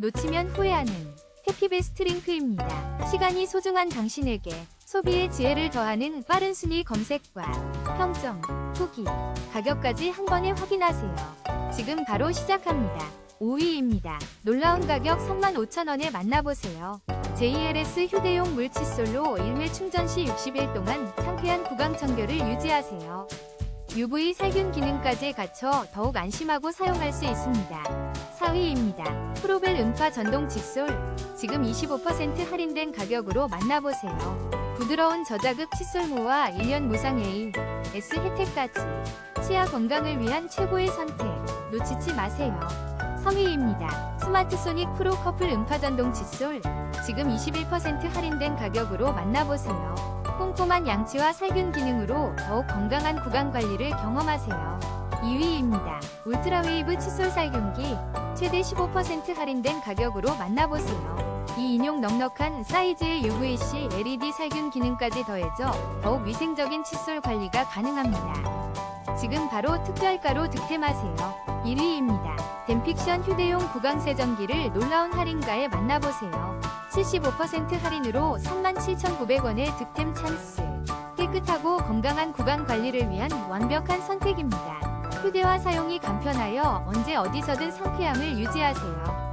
놓치면 후회하는 해피베스트 링크입니다. 시간이 소중한 당신에게 소비의 지혜를 더하는 빠른 순위 검색과 평점, 후기, 가격까지 한 번에 확인하세요. 지금 바로 시작합니다. 5위입니다. 놀라운 가격 35,000원에 만나보세요. JLS 휴대용 물칫솔로 1회 충전 시 60일 동안 상쾌한 구강 청결을 유지하세요. UV 살균 기능까지 갖춰 더욱 안심하고 사용할 수 있습니다. 4위입니다. 프로벨 음파 전동 칫솔. 지금 25% 할인된 가격으로 만나보세요. 부드러운 저자극 칫솔모와 1년 무상 A, S 혜택까지. 치아 건강을 위한 최고의 선택. 놓치지 마세요. 3위입니다. 스마트 소닉 프로 커플 음파 전동 칫솔. 지금 21% 할인된 가격으로 만나보세요. 꼼꼼한 양치와 살균 기능으로 더욱 건강한 구강 관리를 경험하세요. 2위입니다. 울트라웨이브 칫솔 살균기. 최대 15% 할인된 가격으로 만나보세요. 이 인용 넉넉한 사이즈의 UVC LED 살균 기능까지 더해져 더욱 위생적인 칫솔 관리가 가능합니다. 지금 바로 특별가로 득템하세요. 1위입니다. 댐픽션 휴대용 구강 세정기를 놀라운 할인가에 만나보세요. 75% 할인으로 37,900원의 득템 찬스. 깨끗하고 건강한 구강 관리를 위한 완벽한 선택입니다. 휴대와 사용이 간편하여 언제 어디서든 상쾌함을 유지하세요.